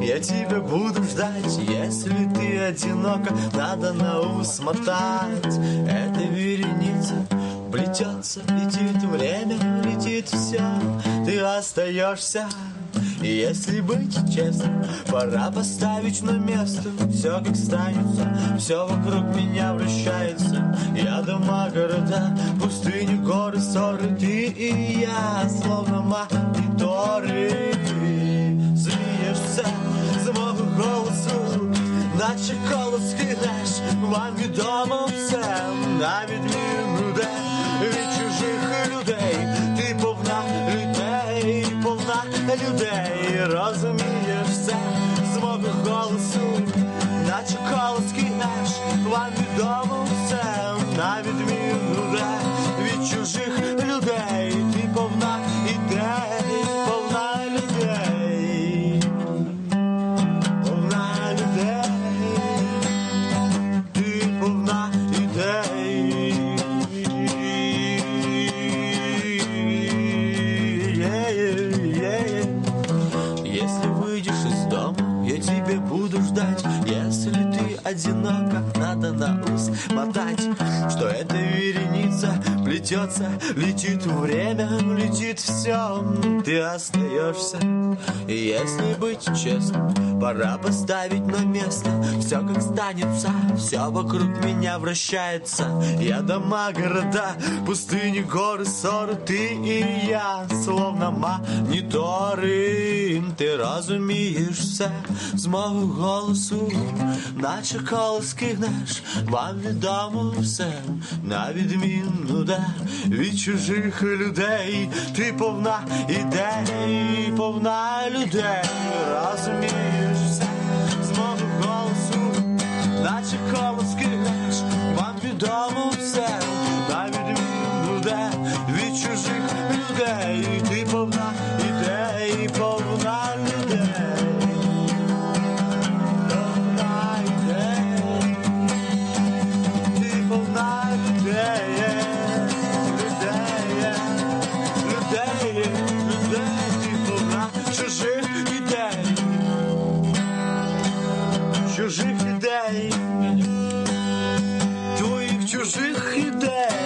я тебя буду ждать Если ты одинока, надо на ус мотать Эта вереница плетется, летит время, летит все Ты остаешься и если быть честным, пора поставить на место. Все как станется, все вокруг меня вращается. Я дома, города, пустыни, горы, ссоры Ты и я, словно мониторы Наче колоски наш, вам відомо все. На відміну де від чужих людей. Ти повна людей, повна людей. Розумієш все з мого голосу. Наче колоски одинока, надо на ус мотать. Что эта вереница плетется, летит время, летит все Ты остаешься и если быть честным, пора поставить на место. Все как станется, все вокруг меня вращается. Я дома, города, пустыни, горы, ссоры Ты и я, словно моніторы Ти розумієш все з мого голосу. Наче коли скигнеш, вам відомо все. На відміну де від чужих людей. Ти повна ідей, повна людей. Розумієш чужих ідей, твоїх чужих ідей.